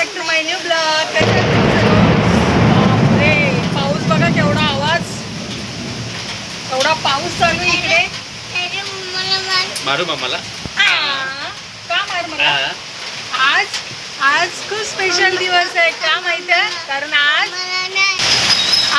Back to my new blog रे पाऊस बघा केवढा आवाज. एवढा पाऊस चालू इकडे. मारू मामाला? का मार मला आज आज खूप स्पेशल दिवस आहे का माहिती आहे? कारण आज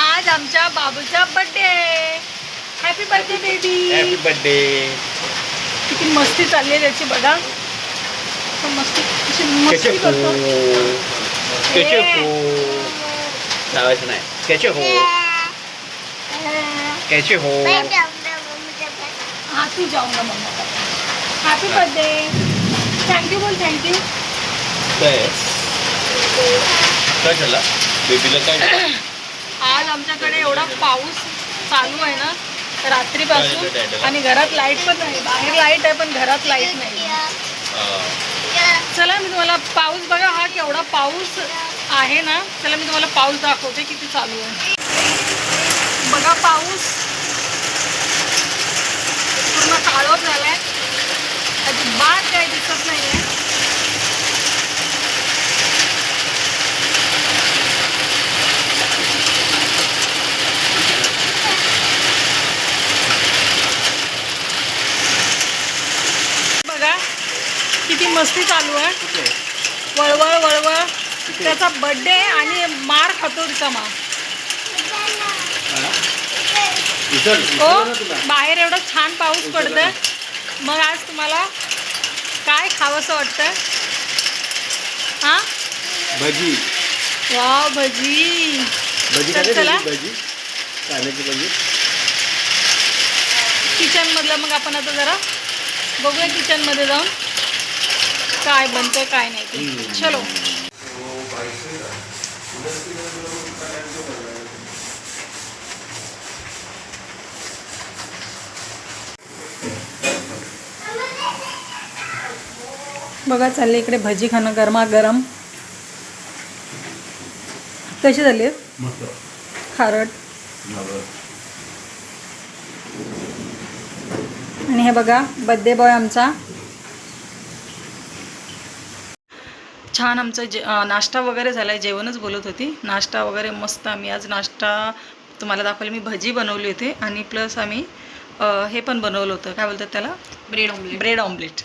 आज आमच्या बाबूचा बर्थडे आहे. Happy birthday happy baby birthday किती मस्ती चालली आहे त्याची बघा. तो मस्ती करतो. हो. हो. लावायचं नाही. कसे हो. हो. हा तू जाऊंगा मम्मा. हॅपी बर्थडे थँक्यू बोल थँक्यू काय? काय झालं? बेबीला काय? आज आमच्याकडे एवढा पाऊस चालू आहे ना रात्रीपासून? आणि घरात लाइट पण नाही. बाहेर लाइट आहे पण घरात लाइट नाही. चला मी तुम्हाला पाऊस बघा हा केवढा पाऊस आहे ना चला मी तुम्हाला पाऊस दाखवते किती चालू आहे. बघा पाऊस. पूर्ण काळोख झालाय. अजिबात काही दिसत नाही बघा किती मस्ती चालू आहे? वळवळ वळवळ. त्याचा बर्थडे आणि मार खातो रिकामा हा? बाहेर एवढं छान पाऊस पडतोय. मग आज तुम्हाला काय खावंसं वाटतं हा? भजी. वा भजी. भजी चल, काय चला. भजी? कांद्याची भजी? किचन मधलं मग आपण आता जरा बघूया किचनमध्ये जाऊन. काय बनतंय काय नाही. चलो. बघा चालले इकडे भजी खाणं गरमागरम. कशी झाली? आहेत? खारट. आणि हे बघा बड्डे बॉय आमचा. छान आमचं जे नाश्ता वगैरे झाला आहे जेवणच बोलत होती. नाश्ता वगैरे मस्त आम्ही आज नाश्ता तुम्हाला दाखवले. मी भजी बनवली होती आणि प्लस आम्ही हे पण बनवलं होतं. काय बोलतात त्याला? Bread omelette. Bread omelette.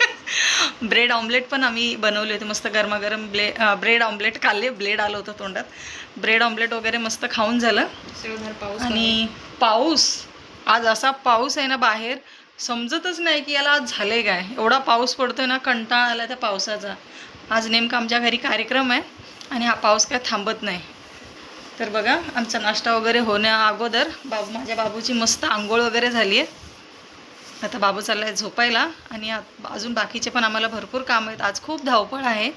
Bread omelette पण आम्ही बनवले होते. मस्त गरमागरम ब्ले ब्रेड ऑमलेट खाल्ले ब्लेड आलं होतं तोंडात. ब्रेड ऑमलेट वगैरे मस्त खाऊन झालं. आणि पाऊस आज असा पाऊस आहे ना बाहेर समजतच नाही की याला आज झालंय काय. एवढा पाऊस पडतोय ना कंटाळा आला त्या पावसाचा. आज नेमका आमच्या घरी कार्यक्रम आहे आणि हा पाऊस काय थांबत नाही. तर बघा आमचा नाश्ता वगैरे होण्या अगोदर बाबू माझ्या बाबूची मस्त आंघोळ वगैरे झाली आहे. आता बाबू चालला आहे झोपायला आणि अजून बाकीचे पण आम्हाला भरपूर काम आहेत. आज खूप धावपळ आहे.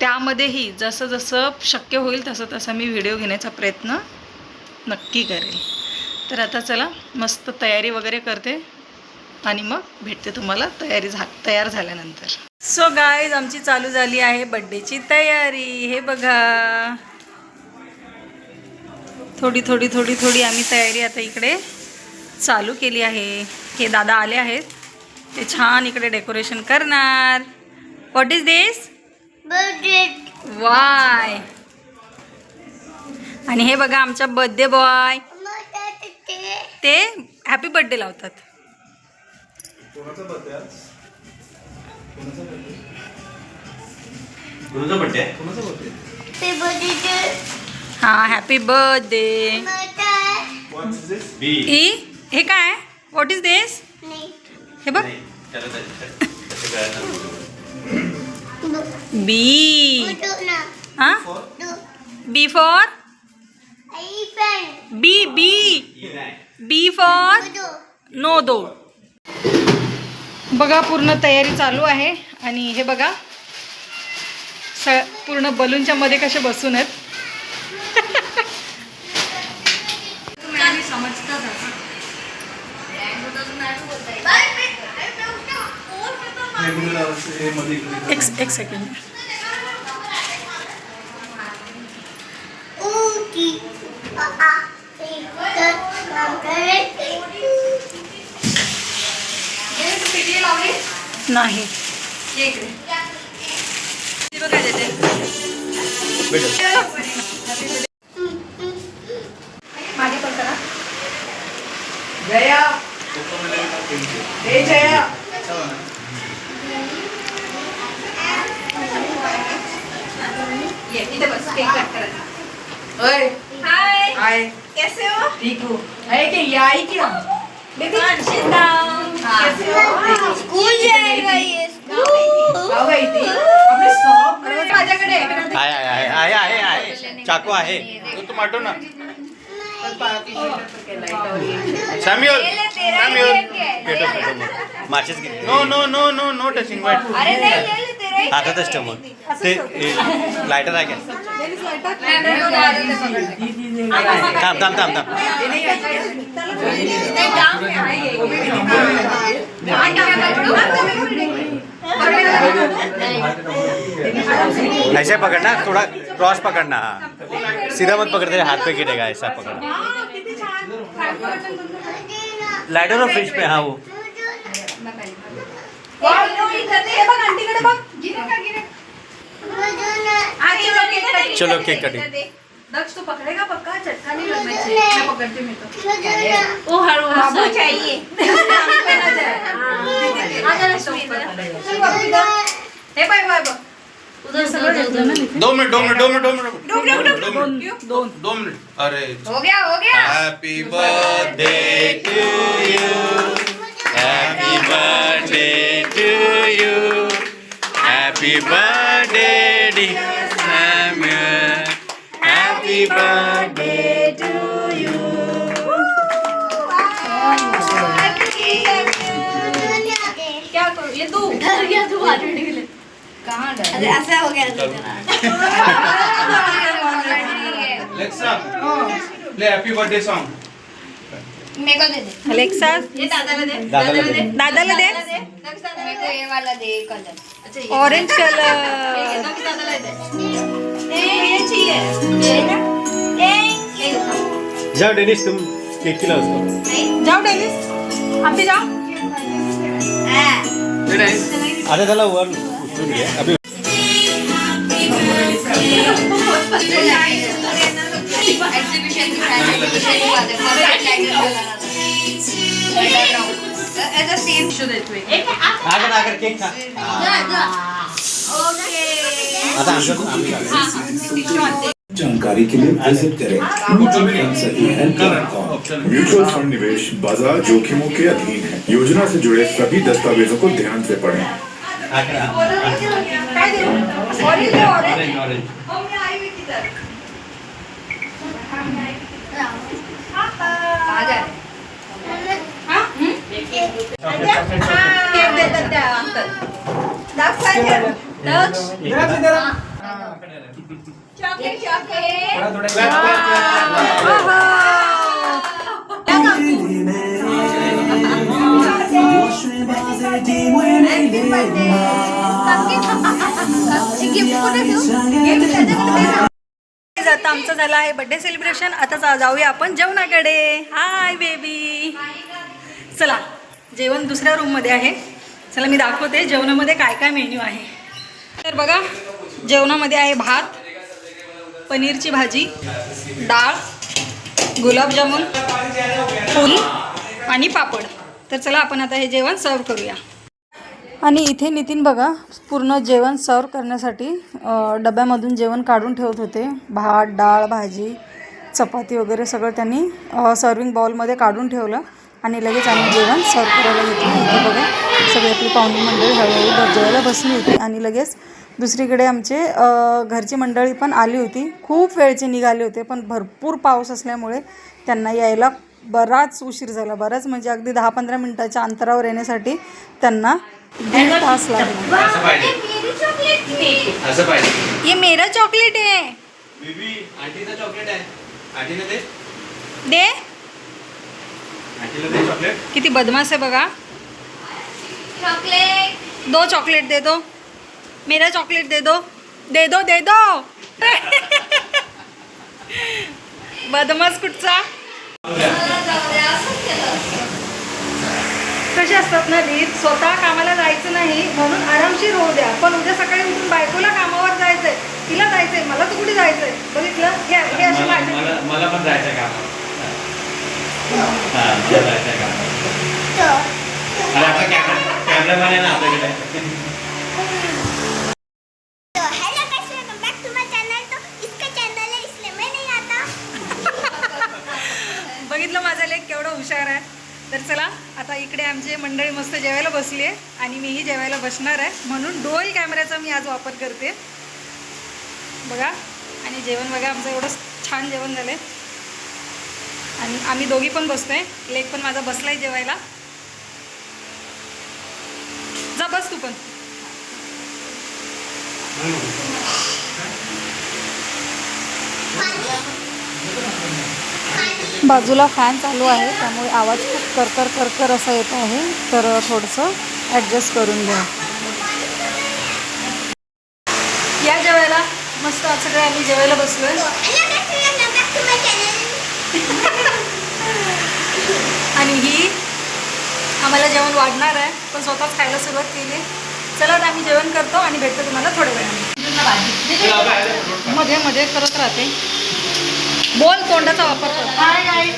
त्यामध्येही जसं जसं शक्य होईल तसं तसं मी व्हिडिओ घेण्याचा प्रयत्न नक्की करेल. तर आता चला मस्त तयारी वगैरे करते आणि मग भेटते तुम्हाला तयारी झा तयार झाल्यानंतर. सो गाईज आमची चालू झाली आहे बड्डेची तयारी. हे बघा. थोडी थोडी थोडी थोडी आम्ही तयारी आता इकडे चालू केली आहे. हे दादा आले आहेत. ते छान इकडे डेकोरेशन करणार. व्हॉट इज दिस वाय आणि हे बघा आमचा बर्थडे बॉय ते हॅपी बर्थडे लावतात. कुणाचा बर्थडे हा हॅपी बर्थडे बी ई हे काय व्हॉट इज़ दिस हे बघ. बी हा? B for B B B for no दो बघा पूर्ण तयारी चालू आहे. आणि हे बघा स पूर्ण बलूनच्या मध्ये कसे बसून आहेत. एक एक सेकंड नाही। तो काय देते भेटू माझी पण करा. जया. हे जया. ये इथे बस केक कट करा ओय. हाय हाय कैसे हो? ठीक हूँ. है कि ये आई क्या? बेबी sit down कैसे हो स्कूल जाएगा ये माझ्याकडे आहे आहे आहे आहे आहे चाकू आहे तू तू माटो ना सॅम्युअल सॅम्युअल भेटो भेटो मग माचीस घे no no no no no touching वाईट ही हातातच ठेव ते लायटर आहे का? थांब थांब थांब ऐसे पकड़ना थोड़ा क्रॉस पकड़ना सीधा मत पकड़ते हाथ पे गिरेगा, ऐसा पकड़ना लाइटर और फ्रिज पे? हाँ वो चलो केक कटिंग दक्ष तू पकड़ेगा पक्का चटका नहीं लगना चाहिए। मैं पकड़ती हूँ मैं तो। वो हर बाबू चाहिए। हे। बाय बाय बघ उधर उधर उधर दो मिनट दो मिनट दो मिनट दो मिनट। दो मिनट दो मिनट दो मिनट। अरे हो गया हो गया। Happy birthday to you happy birthday to you happy birthday dear Samuel happy birthday क्या करू? ये तू। डर गया तू ऑलरेडी के लिए। कहाँ डर? अरे ऐसा हो गया Alexa play happy birthday song मेरे को दे दे। अलेक्सा ये दादा दे। दादाला दे. दादाला दे। मेरे को ये वाला दे कलर ऑरेंज कलर जाओ डेनिस तुम केक खिलाओ उसको जाओ डेनिस अभी जाओ आता त्याला वर उचलून घे अभि आगर आगर केक खा। आता आमचं आम्ही खाऊ. जानकारी के लिए विज़िट करें म्यूचुअल फंड सही है म्यूचुअल फंड निवेश बाज़ार जोखिमों के अधीन है। योजना से जुड़े सभी दस्तावेजों को ध्यान से पढ़ें. आता आमचं झालं आहे बर्थडे सेलिब्रेशन आता जाऊया आपण जेवणाकडे हाय बेबी चला. जेवण दुसऱ्या रूममध्ये आहे. चला मी दाखवते जेवणामध्ये काय काय मेन्यू आहे. तर बघा जेवणामध्ये आहे भात पनीरची भाजी डाळ गुलाबजामुन फुल आणि पापड. तर चला आपण आता हे जेवण सर्व करूया. आणि इथे नितीन बघा पूर्ण जेवण सर्व करण्यासाठी डब्यामधून जेवण काढून ठेवत होते. भात डाळ भाजी चपाती वगैरे सगळं त्यांनी सर्विंग बाउलमध्ये काढून ठेवलं. आणि लगेच आम्ही जेवण सर्व करायला घेतलं. इथे बघा सगळी आपली पाहुणी मंडळी हळूहळू जेवायला बसली होती आणि लगेच दुसरीकडे आमचे घरची मंडळी पण आली होती. खूप वेळचे निघाले होते पण भरपूर पाऊस असल्यामुळे त्यांना यायला बराच उशीर झाला. बराच म्हणजे अगदी दहा पंधरा मिनटाच्या अंतरावर येण्यासाठी त्यांना दीड तास लागला. ये मेरा चॉकलेट आहे. बेबी आंटीचं चॉकलेट आहे. आंटीला दे. दे चॉकलेट किती बदमाश आहे बघा. चॉकलेट दो चॉकलेट दे दो. मेरा चॉकलेट दे दो. दे दो दे दो. बदमाश कुठचा? कसे असतात ना रीत? स्वतः कामाला जायचं नाही म्हणून आरामशीर हो उद्या पण उद्या सकाळी उठून बायकोला कामावर जायचंय तिला जायचंय मला तर कुठे जायचंय? बघितलं? हे हे अशी मला माझी मला पण जायचं का हा अरे आपला कॅमेरा कॅमेरामॅन आहे ना आपल्याकडे तो hello guys welcome back to my channel तो इसका चैनल है इसलिए मैं नहीं आता बघितलं माझा लेख केवढं हुशार आहे. तर चला आता इकडे आमची मंडळी मस्त जेवायला बसली आहे आणि मीही जेवायला बसणार आहे. म्हणून डोल कॅमेऱ्याचा मी आज वापर करते. बघा आणि जेवण बघा आमचं एवढं छान जेवण झालं आहे आणि आम्ही दोघी पण बसतोय. लेक पण माझा बसलाय जेवायला. जा बस तू पण. बाजूला फॅन चालू आहे त्यामुळे आवाज खूप करकर करकर असा येत आहे. तर थोडंसं ॲडजस्ट करून घ्या. या जेवायला. मस्त आज सगळे आम्ही जेवायला बसलो आहे hello guys welcome back to my channel आणि ही आम्हाला जेवण वाढणार आहे पण स्वतःच खायला सुरुवात केली. चला आता आम्ही जेवण करतो आणि भेटतो तुम्हाला थोड्या वेळाने. मध्ये मध्ये करत राहते. बोल तोंडाचा वापर कर. Hi guys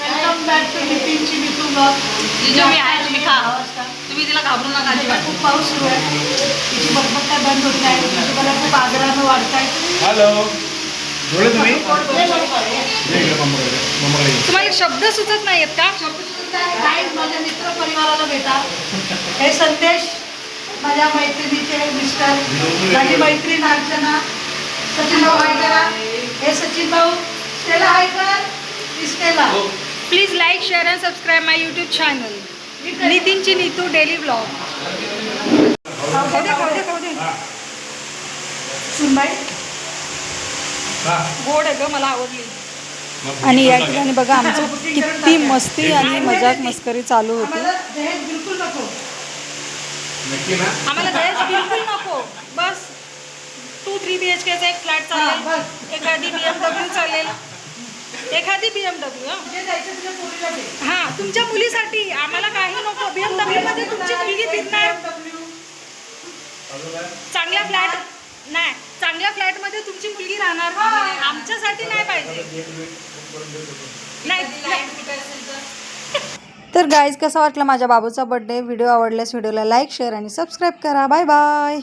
welcome back to नितीनची Mitu blog मी आहे तुम्ही खा. तुम्ही तिला घाबरू नका अजिबात. खूप पाऊस सुरू आहे. तिची बटबट काय बंद होत नाही. तिची मला खूप आग्रहानं वाढताय हॅलो जोडे तुम्ही. तुम्हाला शब्द सुचत नाही आहेत का माझ्या मित्र परिवाराला भेटा. हे संदेश माझ्या मैत्रिणीचे मिस्टर माझी मैत्रीण अर्चना सचिन भाऊ करा हे सचिन भाऊ स्टेला हाय कर Stella please like share and subscribe my YouTube channel नितीनची Neetu daily blog. सुनबाई गोड आहे ग मला आवडली. आणि या ठिकाणी बघा आमचं किती मस्ती आणि मजाक मस्करी चालू होती. आम्हाला दहेज बिलकुल नको. आम्हाला दहेज बिलकुल नको. बस. टू थ्री बी एच केचा एक फ्लॅट चालेल. एखादी बी एम डब्ल्यू चालेल. एखादी बी एम डब्ल्यू जे जायचं तुझ्या पोरीला दे. हां तुमच्या मुलीसाठी. आम्हाला काही नको. बी एम डब्ल्यू मध्ये तुमची मुलगी फिरणार. चांगल्या फ्लॅट. नाही. चांगल्या फ्लॅटमध्ये तुमची मुलगी राहणार आमच्यासाठी नाही पाहिजे. नाही तर. गाईज कसा वाटला माझ्या बाबूचा बर्थडे व्हिडिओ आवडल्यास व्हिडिओला लाईक शेअर आणि सबस्क्राईब करा. Bye bye